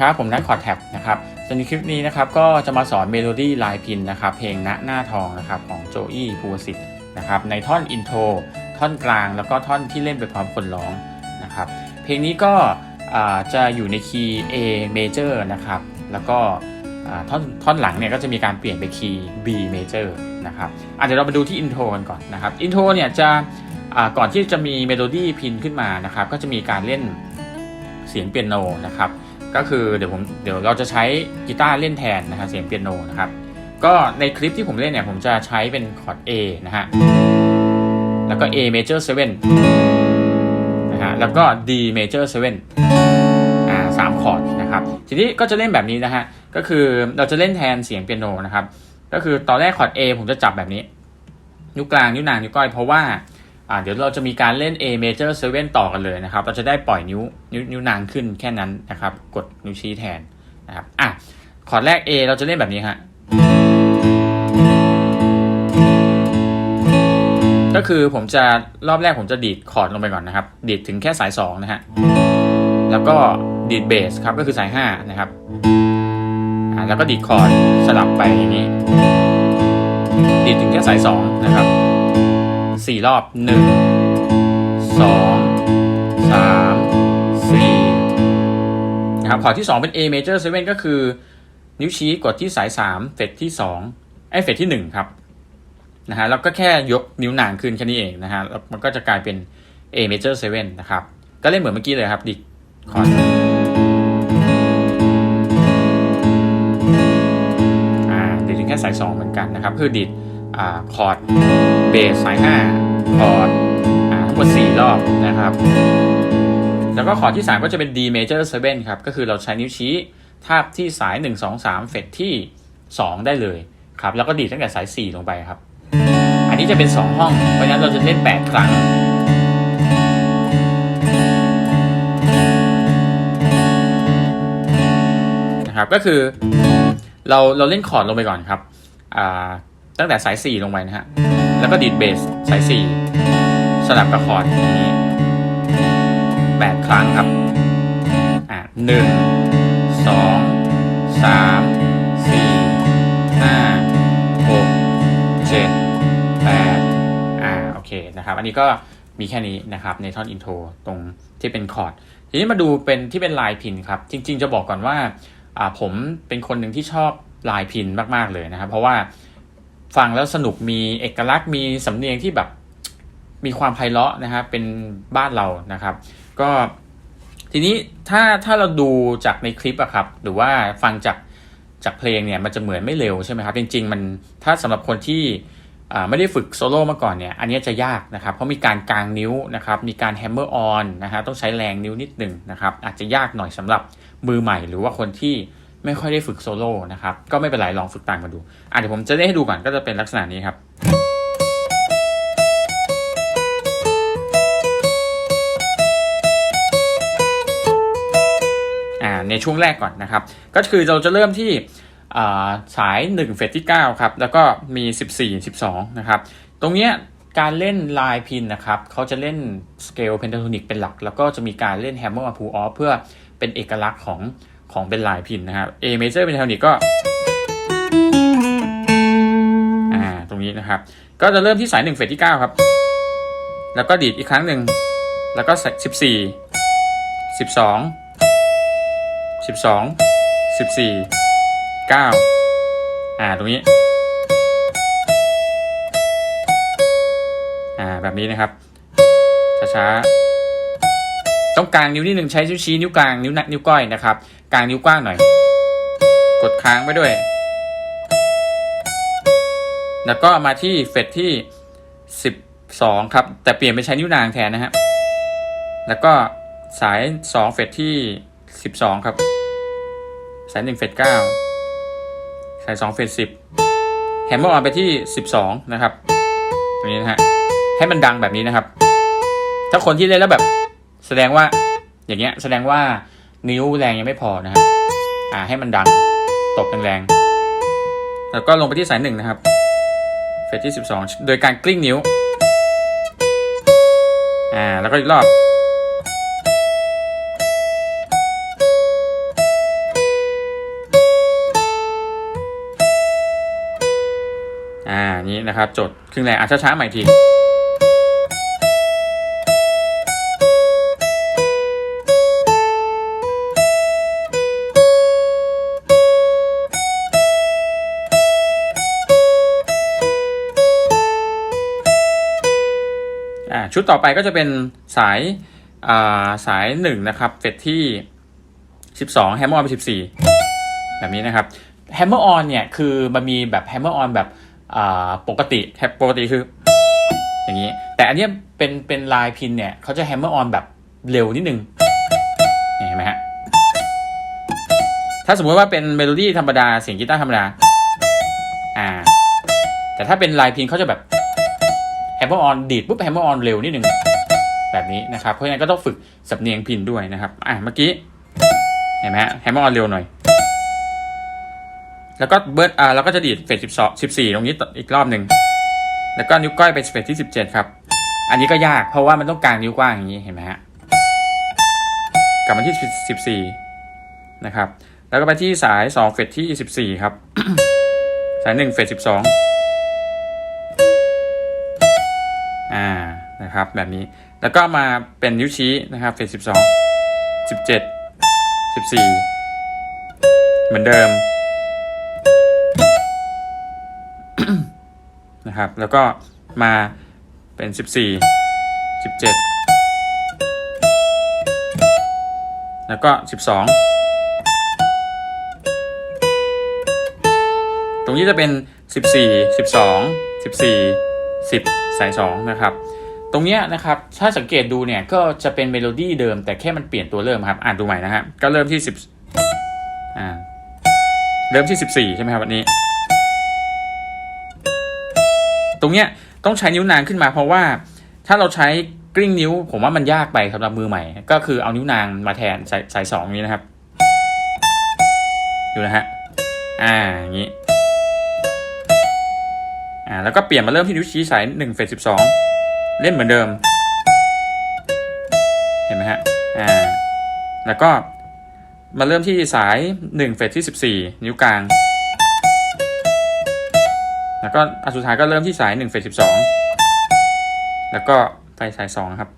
ครับ ผมนัทคอร์แท็บนะครับส่วนในคลิปนี้นะครับก็จะมาสอนเมโลดี้ลายพินนะครับเพลงณหน้าทองนะครับของโจอี้ภูวสิทธิ์นะครับในท่อนอินโทรท่อนกลางแล้วก็ท่อนที่เล่นไปพร้อมคนร้องนะครับเพลงนี้ก็จะอยู่ในคีย์ A major นะครับแล้วก็ท่อนท่อนหลังเนี่ยก็จะมีการเปลี่ยนไปคีย์ B major นะครับอะเดี๋ยวเรามาดูที่อินโทรกันก่อนนะครับอินโทรเนี่ยจะก่อนที่จะมีเมโลดี้พินขึ้นมานะครับก็จะมีการเล่นเสียงเปียโนนะครับ ก็คือเดี๋ยวผมเดี๋ยวเราจะใช้กีตาร์เล่นแทนนะครับเสียงเปียโนนะครับ ก็ในคลิปที่ผมเล่นเนี่ยผมจะใช้เป็นคอร์ด A นะฮะแล้วก็ A major 7นะฮะแล้วก็ D major 7อ่าสามคอร์ดนะครับทีนี้ก็จะเล่นแบบนี้นะฮะก็คือเราจะเล่นแทนเสียงเปียโนนะครับ ก็คือตอนแรกคอร์ด A ผมจะจับแบบนี้นิ้วกลางนิ้วนางนิ้วก้อยเพราะว่า อ่าเดี๋ยวเราจะมีการเล่น A major 7 ต่อกันเลยนะครับ เราจะได้ปล่อยนิ้วนิ้วนิ้วนางขึ้นแค่นั้นนะครับ กดนิ้วชี้แทนนะครับอะคอร์ดแรก A เราจะเล่นแบบนี้ฮะก็คือผมจะรอบแรกผมจะดีดคอร์ดลงไปก่อนนะครับ ดีดถึงแค่สาย 2 นะฮะ แล้วก็ดีดเบสครับก็คือสาย 5 นะครับแล้วก็ดีดคอร์ดสลับไปอย่างนี้ ดีดถึงแค่สาย 2 นะครับ สี่รอบหนึ่งสองสามสี่นะครับขอร์ดที่2เป็น A major 7 ก็คือ นิ้วชี้กดที่สาย3เฟดที่2ไอเฟดที่1ครับนะฮะแล้วก็แค่ยกนิ้วนางขึ้นแค่นี้เองนะฮะแล้วมันก็จะกลายเป็น A major 7 นะครับ ก็เล่นเหมือนเมื่อกี้เลยครับดิคอร์ดอ่าดีดถึงแค่สาย2เหมือนกันนะครับ คือดีด คอร์ดเบสสาย5คอร์ดทั้งหมด4รอบนะครับ แล้วก็คอร์ดที่ 3 ก็จะเป็น D major 7 ครับ ก็คือเราใช้นิ้วชี้ทาบที่สาย 1 2 3 เฟดที่ 2 ได้เลยครับ แล้วก็ดีตั้งแต่สาย 4 ลงไปครับ อันนี้จะเป็น 2 ห้อง เพราะฉะนั้นเราจะเล่น 8 ครั้งนะครับก็คือเราเราเล่นคอร์ดลงไปก่อนครับอ่า ตั้งแต่สาย 4 ลงไปนะฮะ แล้วก็ดีดเบสสาย 4 สลับกับคอร์ดอย่างนี้8ครั้งครับ อะหนึ่งสองสามสี่ห้าหกเจ็ดแปดอ่าโอเคนะครับ อันนี้ก็มีแค่นี้นะครับในท่อนอินโทรตรงที่เป็นคอร์ดทีนี้มาดูเป็นที่เป็นลายพินครับ จริง ๆ จะบอกก่อนว่า อ่าผมเป็นคนหนึ่งที่ชอบลายพินมาก ๆ เลยนะครับ เพราะว่า ฟังแล้วสนุกมีเอกลักษณ์มีสำเนียงที่แบบมีความไพเราะนะครับเป็นบ้านเรานะครับ ก็ทีนี้ถ้าถ้าเราดูจากในคลิปอะครับ หรือว่าฟังจากจากเพลงเนี่ยมันจะเหมือนไม่เร็วใช่ไหมครับ จริง ๆ มันถ้าสำหรับคนที่อ่าไม่ได้ฝึกโซโล่มาก่อนเนี่ยอันนี้จะยากนะครับ เพราะมีการกางนิ้วนะครับ มีการแฮมเมอร์ออนนะฮะต้องใช้แรงนิ้วนิดหนึ่งนะครับ อาจจะยากหน่อยสำหรับมือใหม่ หรือว่าคนที่ ไม่ค่อยได้ฝึกโซโล่นะครับ ก็ไม่เป็นไรลองฝึกตามกันดู อะเดี๋ยวผมจะได้ให้ดูก่อนก็จะเป็นลักษณะนี้ครับอ่าในช่วงแรกก่อนนะครับ ก็คือเราจะเริ่มที่อ่าสาย 1 เฟสที่ 9 ครับ แล้วก็มี 14 12 นะครับ ตรงเนี้ยการเล่นลายพินนะครับ เขาจะเล่นสเกลเพนทาโทนิกเป็นหลัก แล้วก็จะมีการเล่นแฮมเมอร์มาพูออฟเพื่อเป็นเอกลักษณ์ของ ของเป็นลายพินนะครับ A major เป็นเทานิกก็อ่าตรงนี้นะครับ ก็จะเริ่มที่สาย1เฟสที่ 9 ครับ แล้วก็ดีดอีกครั้งหนึ่ง แล้วก็ 14 12 12 14 9อ่าตรงนี้อ่าแบบนี้นะครับ ช้าๆ ต้องกลางนิ้วนิดหนึ่งใช้นิ้วชี้นิ้วกลางนิ้วนักนิ้วก้อยนะครับ กลางนิ้วกว้างหน่อย กดค้างไว้ด้วย แล้วก็มาที่เฟดที่ 12 ครับ แต่เปลี่ยนเป็นใช้นิ้วนางแทนนะฮะ แล้วก็สาย 2 เฟดที่ 12 ครับ สาย 1 เฟด9สาย 2 เฟด10 แฮมเมอร์ออนไปที่ 12 นะครับ ตรงนี้นะฮะ ให้มันดังแบบนี้นะครับ ถ้าคนที่เล่นแล้วแบบแสดงว่าอย่างเงี้ยแสดงว่า นิ้วแรงยังไม่พอนะฮะอ่าให้มันดังตบแรงๆแล้วก็ลงไปที่สายหนึ่งนะครับเฟสที่ 12 โดยการกลิ้งนิ้วอ่าแล้วก็อีกรอบอ่านี้นะครับจดครึ่งแรงอะช้าๆใหม่ที ชุดต่อไปก็จะเป็นสายอ่าสายหนึ่งนะครับเฟสที่สิบสองแฮมเมอร์ออนไปสิบสี่แบบนี้นะครับแฮมเมอร์ออนเนี่ยคือมันมีแบบแฮมเมอร์ออนแบบอ่าปกติแฮปปกติคือ อย่างนี้ แต่อันนี้เป็นเป็นลายพินเนี่ยเขาจะแฮมเมอร์ออนแบบเร็วนิดนึงเห็นไหมฮะถ้าสมมติว่าเป็นเมโลดี้ธรรมดาเสียงกีตาร์ธรรมดาอ่าแต่ถ้าเป็นลายพินเขาจะแบบ แฮมเมอร์ออนดีดปุ๊บแฮมเมอร์ออนเร็วนิดหนึ่งแบบนี้นะครับ เพราะฉะนั้นก็ต้องฝึกสำเนียงพินด้วยนะครับ อะเมื่อกี้เห็นไหมฮะแฮมเมอร์ออนเร็วหน่อย แล้วก็เบิร์ดอ่าแล้วก็จะดีดเฟสสิบสองสิบสี่ตรงนี้อีกรอบหนึ่งแล้วก็นิ้วก้อยเป็นเฟสที่สิบเจ็ดครับ อันนี้ก็ยากเพราะว่ามันต้องกลางนิ้วกว้างอย่างนี้เห็นไหมฮะกลับมาที่สิบสี่นะครับ แล้วก็ไปที่สายสองเฟสที่สิบสี่ครับ สายหนึ่งเฟสสิบสอง นะครับแบบนี้ แล้วก็มาเป็นนิ้วชี้นะครับเฟสสิบสองสิบเจ็ดสิบสี่เหมือนเดิมนะครับ แล้วก็มาเป็นสิบสี่สิบเจ็ดแล้วก็สิบสองตรงนี้จะเป็นสิบสี่สิบสองสิบสี่สิบสายสองนะครับ ตรงเนี้ยนะครับ ถ้าสังเกตดูเนี่ยก็จะเป็นเมโลดี้เดิมแต่แค่มันเปลี่ยนตัวเริ่มครับ อ่านดูใหม่นะฮะก็เริ่มที่สิบอ่าเริ่มที่สิบสี่ใช่ไหมครับวันนี้ ตรงเนี้ยต้องใช้นิ้วนางขึ้นมาเพราะว่าถ้าเราใช้กลิ้งนิ้ว ผมว่ามันยากไปสำหรับมือใหม่ ก็คือเอานิ้วนางมาแทนสายสายสองนี้นะครับดูนะฮะอ่าอย่างนี้อ่าแล้วก็เปลี่ยนมาเริ่มที่นิ้วชี้สายหนึ่งเฟสสิบสอง เล่นเหมือนเดิม เห็นไหมฮะ อ่า แล้วก็มาเริ่มที่สายหนึ่งเฟสที่สิบสี่นิ้วกลาง แล้วก็อันสุดท้ายก็เริ่มที่สายหนึ่งเฟสสิบสองแล้วก็ไปสายสองครับ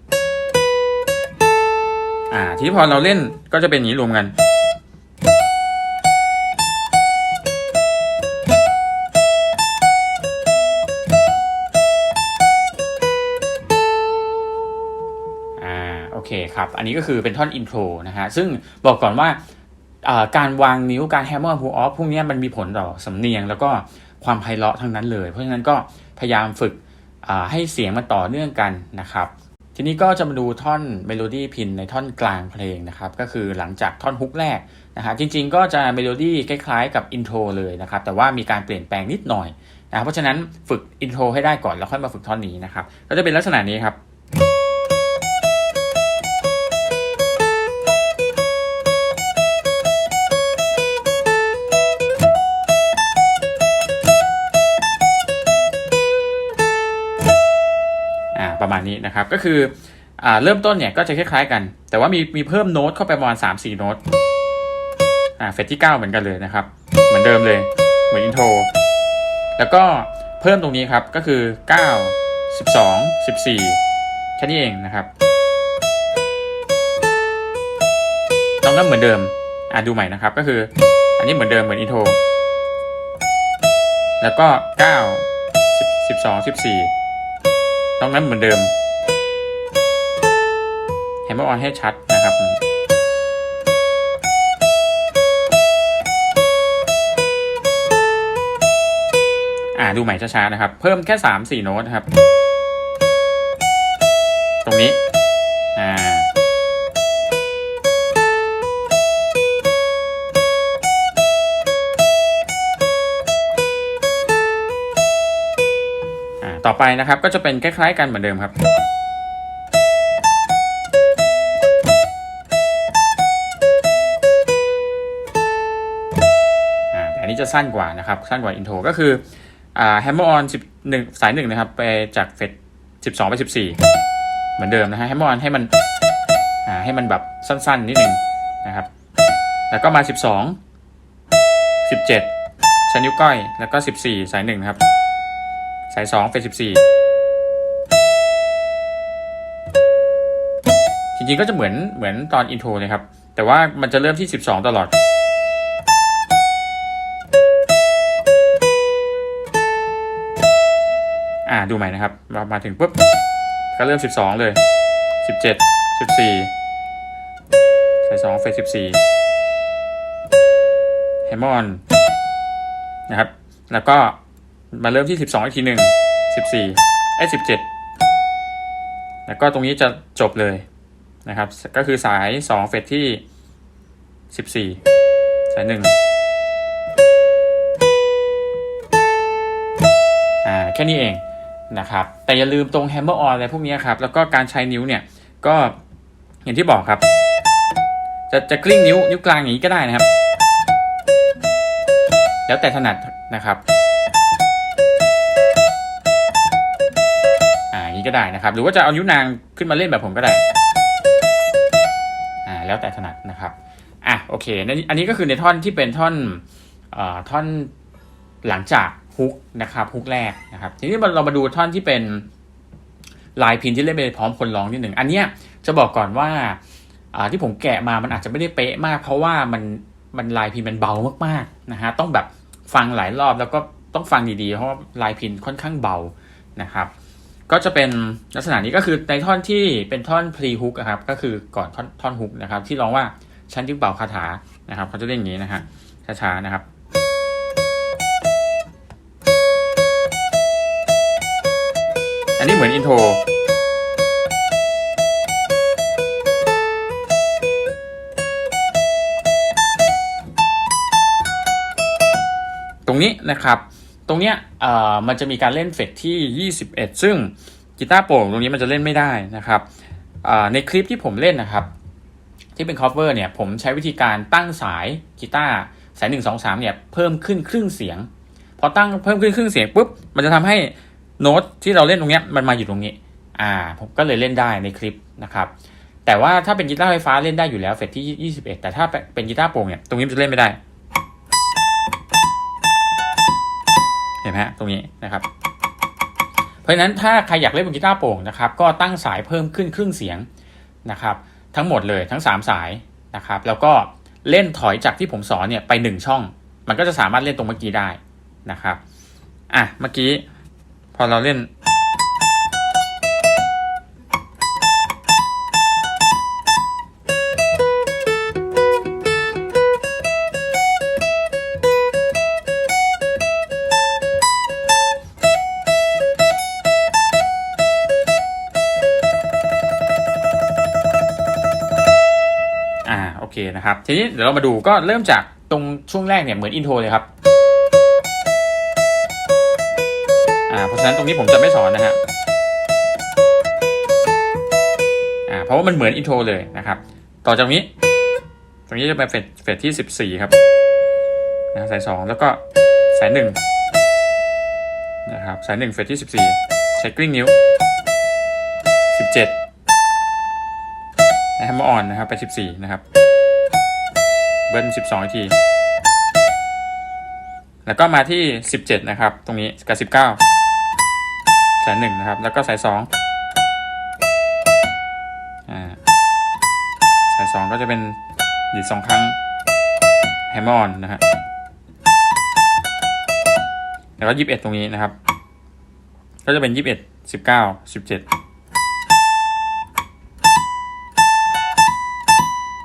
อ่า ทีนี้พอเราเล่นก็จะเป็นอย่างนี้รวมกัน คครับ อันนี้ก็คือเป็นท่อนอินโทรนะฮะ ซึ่งบอกก่อนว่าการวางนิ้วการแฮมเมอร์พูออฟพวกนี้มันมีผลต่อสำเนียง แล้วก็ความไพเราะทั้งนั้นเลย เพราะฉะนั้นก็พยายามฝึกให้เสียงมันต่อเนื่องกันนะครับ ทีนี้ก็จะมาดูท่อนเมโลดี้พินในท่อนกลางเพลงนะครับ ก็คือหลังจากท่อนฮุกแรกนะฮะจริงๆ ก็จะเมโลดี้คล้ายๆ กับอินโทรเลยนะครับ แต่ว่ามีการเปลี่ยนแปลงนิดหน่อยนะเพราะฉะนั้นฝึกอินโทรให้ได้ก่อนแล้วค่อยมาฝึกท่อนนี้นะครับ ก็จะเป็นลักษณะนี้ครับ ประมาณนี้นะครับ ก็คืออ่าเริ่มต้นเนี่ยก็จะคล้ายๆกัน แต่ว่ามีมีเพิ่มโน้ตเข้าไปประมาณ 3 4 โน้ตอ่าเฟสที่ 9 เหมือนกันเลยนะครับ เหมือนเดิมเลย เหมือนอินโทรแล้วก็เพิ่มตรงนี้ครับก็คือ 9 12 14 แค่นี้เองนะครับตรงนั้นเหมือนเดิมอ่าดูใหม่นะครับก็คือ อันนี้เหมือนเดิมเหมือนอินโทรแล้วก็ 9 10 12 14 ตรงนั้นเหมือนเดิม แฮมเมอร์ออนให้ชัดนะครับอ่าดูใหม่ช้าๆนะครับ เพิ่มแค่สามสี่โน้ตนะครับ ต่อไปนะครับก็จะเป็นคล้ายๆกันเหมือนเดิมครับอ่าแต่อันนี้จะสั้นกว่านะครับ สั้นกว่าอินโทรก็คืออ่าแฮมเมอร์ออนสิบหนึ่งสายหนึ่งนะครับ ไปจากเฟสสิบสองไปสิบสี่เหมือนเดิมนะฮะแฮมเมอร์ออนให้มันอ่าให้มันแบบสั้นๆนิดนึงนะครับ แล้วก็มาสิบสองสิบเจ็ดใช้นิ้วก้อย แล้วก็สิบสี่สายหนึ่งนะครับ สายสองเฟสสิบสี่จริงๆก็จะเหมือนเหมือนตอนอินโทรเลยครับ แต่ว่ามันจะเริ่มที่สิบสองตลอด อ่าดูใหม่นะครับเรามาถึงปุ๊บ ก็เริ่มสิบสองเลยสิบเจ็ดสิบสี่สายสองเฟสสิบสี่แฮมมอนนะครับ แล้วก็ มาเริ่มที่สิบสองอีกทีหนึ่งสิบสี่ไอ้สิบเจ็ดแล้วก็ตรงนี้จะจบเลยนะครับ ก็คือสายสองเฟสที่สิบสี่สายหนึ่งอ่าแค่นี้เองนะครับ แต่อย่าลืมตรง hammer on อะไรพวกนี้ครับ แล้วก็การใช้นิ้วเนี่ย ก็อย่างที่บอกครับ จะจะกลิ้งนิ้วนิ้วกลางอย่างนี้ก็ได้นะครับ แล้วแต่ถนัดนะครับ นี้ก็ได้นะครับ หรือว่าจะเอานิ้วนางขึ้นมาเล่นแบบผมก็ได้ อ่า แล้วแต่ถนัดนะครับ อะ โอเค อันนี้ก็คือในท่อนที่เป็นท่อนเอ่อท่อนหลังจากฮุกนะครับฮุกแรกนะครับ ทีนี้เรามาดูท่อนที่เป็นลายพินที่เล่นไปพร้อมคนร้องนิดหนึ่ง อันเนี้ยจะบอกก่อนว่าอ่าที่ผมแกะมามันอาจจะไม่ได้เป๊ะมาก เพราะว่ามันมันลายพินมันเบามากๆนะฮะต้องแบบฟังหลายรอบแล้วก็ต้องฟังดีๆ เพราะว่าลายพินค่อนข้างเบานะครับ ก็จะเป็นลักษณะนี้ก็คือในท่อนที่เป็นท่อนพรีฮุกครับก็คือก่อนท่อนท่อนฮุกนะครับ ที่ร้องว่าฉันยึกเป่าคาถานะครับเขาจะเล่นอย่างนี้นะฮะช้าๆนะครับอันนี้เหมือนอินโทรตรงนี้นะครับ ตรงเนี้ยเอ่อมันจะมีการเล่นเฟดที่ 21 ซึ่งกีตาร์โปร่งตรงนี้มันจะเล่นไม่ได้นะครับอ่าในคลิปที่ผมเล่นนะครับ ที่เป็น cover เนี่ยผมใช้วิธีการตั้งสายกีตาร์สาย 1 2 3เนี่ยเพิ่มขึ้นครึ่งเสียง พอตั้งเพิ่มขึ้นครึ่งเสียงปุ๊บมันจะทำให้โน้ตที่เราเล่นตรงเนี้ยมันมาอยู่ตรงนี้อ่าผมก็เลยเล่นได้ในคลิปนะครับแต่ว่าถ้าเป็นกีตาร์ไฟฟ้าเล่นได้อยู่แล้วเฟดที่ 21 แต่ถ้าเป็นกีตาร์โปร่งเนี่ยตรงนี้มันจะเล่นไม่ได้ เห็นไหมฮะตรงนี้นะครับเพราะฉะนั้นถ้าใครอยากเล่นบนกีตาร์โปร่งนะครับก็ตั้งสายเพิ่มขึ้นครึ่งเสียงนะครับทั้งหมดเลยทั้ง 3 สายนะครับแล้วก็เล่นถอยจากที่ผมสอนเนี่ยไป 1 ช่อง มันก็จะสามารถเล่นตรงเมื่อกี้ได้นะครับอะเมื่อกี้พอเราเล่น นะครับ ทีนี้เดี๋ยวเรามาดูก็เริ่มจากตรงช่วงแรกเนี่ยเหมือนอินโทรเลยครับอ่าเพราะฉะนั้นตรงนี้ผมจะไม่สอนนะฮะอ่าเพราะว่ามันเหมือนอินโทรเลยนะครับ ต่อจากนี้ ตรงนี้จะเป็นเฟสเฟสที่สิบสี่ครับนะสายสองแล้วก็สายหนึ่งนะครับสายหนึ่งเฟสที่สิบสี่ใช้กลิ้งนิ้วสิบเจ็ดแฮมเมอร์อนนะครับไปสิบสี่นะครับ เบิ้ลสิบสองที แล้วก็มาที่สิบเจ็ดนะครับ ตรงนี้กับสิบเก้าสายหนึ่งนะครับ แล้วก็สายสองสายสองก็จะเป็นดีดสองครั้งแฮมมอนนะฮะแล้วก็ยี่สิบเอ็ดตรงนี้นะครับ ก็จะเป็นยี่สิบเอ็ดสิบเก้าสิบเจ็ด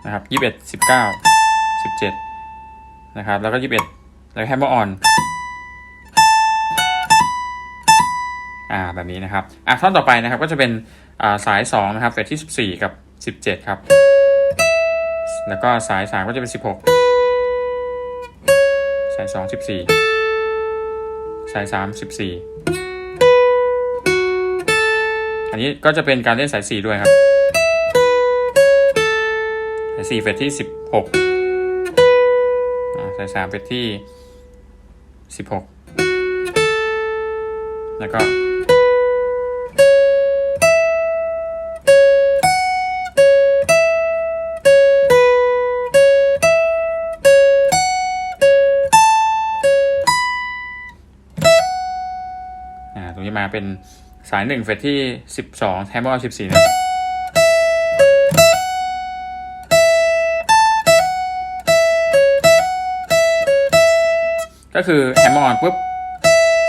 นะครับยี่สิบเอ็ดสิบเก้า สิบเจ็ดนะครับ แล้วก็ยี่สิบเอ็ดแล้วแฮมเมอร์ออน อ่า แบบนี้นะครับ อะท่อนต่อไปนะครับ ก็จะเป็นอ่าสาย 2 นะครับเฟสที่ 14 กับ 17 ครับ แล้วก็สาย 3 ก็จะเป็น 16 สาย 2 14 สาย 3 14 อันนี้ก็จะเป็นการเล่นสาย 4 ด้วยครับสาย4เฟสที่16 อ่าสาย3เฟสที่16แล้วก็อ่าตรงนี้เป็นสายหนึ่งเฟสที่สิบสองแฮมเมอร์สิบสี่นะ ก็คือแฮมเมอร์ปุ๊บ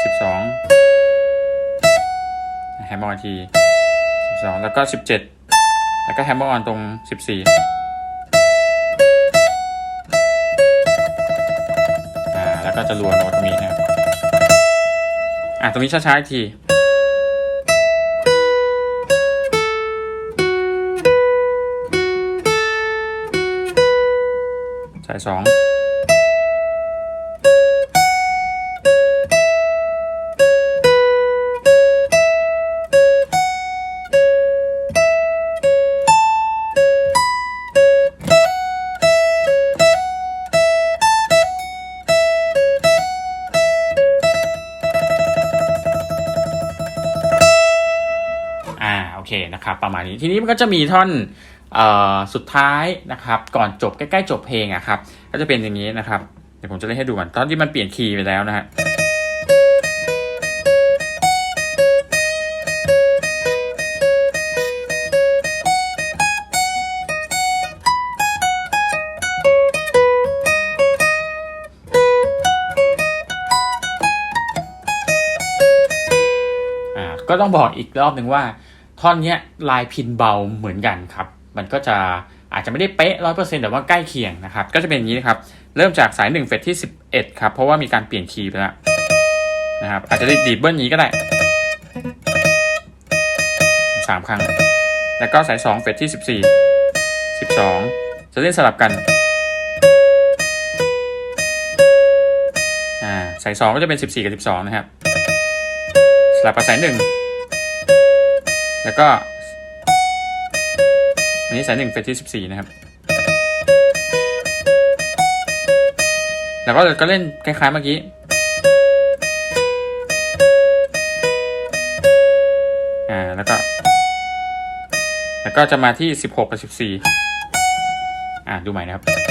สิบสองแฮมเมอร์ทีสิบสองแล้วก็สิบเจ็ดแล้วก็แฮมเมอร์ตรงสิบสี่อ่าแล้วก็จะรัวโน้ตตรงนี้นะครับอะตรงนี้ช้าๆอีกทีสายสอง ประมาณนี้ทีนี้มันก็จะมีท่อนออสุดท้ายนะครับก่อนจบใกล้ๆจบเพลงอะครับก็จะเป็นอย่างนี้นะครับเดี๋ยวผมจะเล่นให้ดูก่อนตอนที่มันเปลี่ยนคีย์ไปแล้วนะฮะอ่าก็ต้องบอกอีกรอบหนึ่งว่า ท่อนเนี้ยลายพินเบาเหมือนกันครับ มันก็จะอาจจะไม่ได้เป๊ะร้อยเปอร์เซ็นต์แต่ว่าใกล้เคียงนะครับ ก็จะเป็นอย่างนี้นะครับ เริ่มจากสาย1เฟสที่11ครับ เพราะว่ามีการเปลี่ยนคีย์ไปแล้วนะครับ อาจจะได้ดีดเบิ้ลนี้ก็ได้สามครั้ง แล้วก็สาย2เฟสที่14 12จะเล่นสลับกันอ่าสาย2ก็จะเป็น14กับ12นะครับ สลับกับสายหนึ่ง แล้วก็ อันนี้สายหนึ่งเฟสที่สิบสี่นะครับ แล้วก็ก็เล่นคล้ายๆเมื่อกี้อ่าแล้วก็ แล้วก็จะมาที่สิบหกกับสิบสี่อ่าดูใหม่นะครับ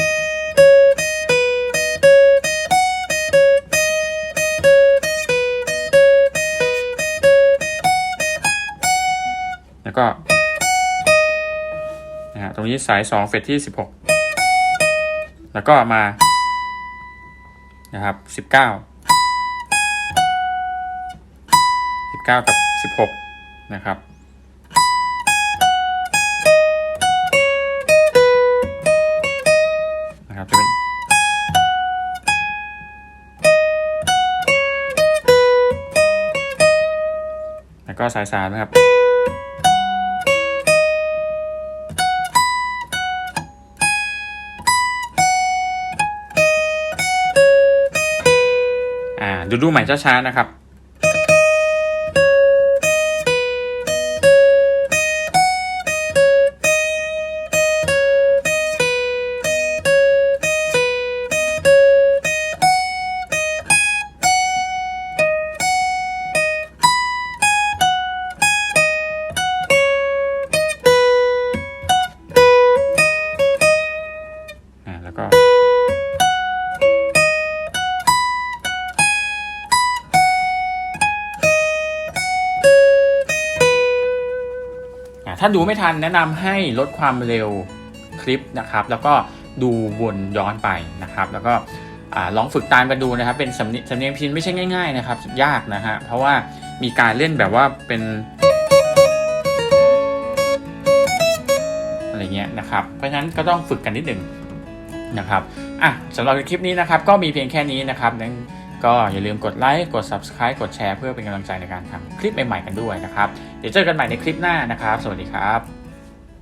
ก็นะฮะตรงนี้สายสองเฟสที่สิบหกแล้วก็มานะครับสิบเก้าสิบเก้ากับสิบหกนะครับนะครับจะเป็นแล้วก็สายสามนะครับ ดูดูใหม่ช้าๆนะครับาถ้าดูไม่ทันแนะนำให้ลดความเร็วคลิปนะครับ แล้วก็ดูวนย้อนไปนะครับ แล้วก็ลองฝึกตามกันดูนะครับ เป็นสำเนียงสำเนียงพินไม่ใช่ง่ายๆนะครับ ยากนะฮะเพราะว่ามีการเล่นแบบว่าเป็นอะไรเงี้ยนะครับ เพราะฉะนั้นก็ต้องฝึกกันนิดหนึ่งนะครับอะสำหรับคลิปนี้นะครับ ก็มีเพียงแค่นี้นะครับ ก็อย่าลืมกดไลค์กด subscribe กดแชร์เพื่อเป็นกำลังใจในการทำคลิปใหม่ๆกันด้วยนะครับ เดี๋ยวเจอกันใหม่ในคลิปหน้านะครับ สวัสดีครับ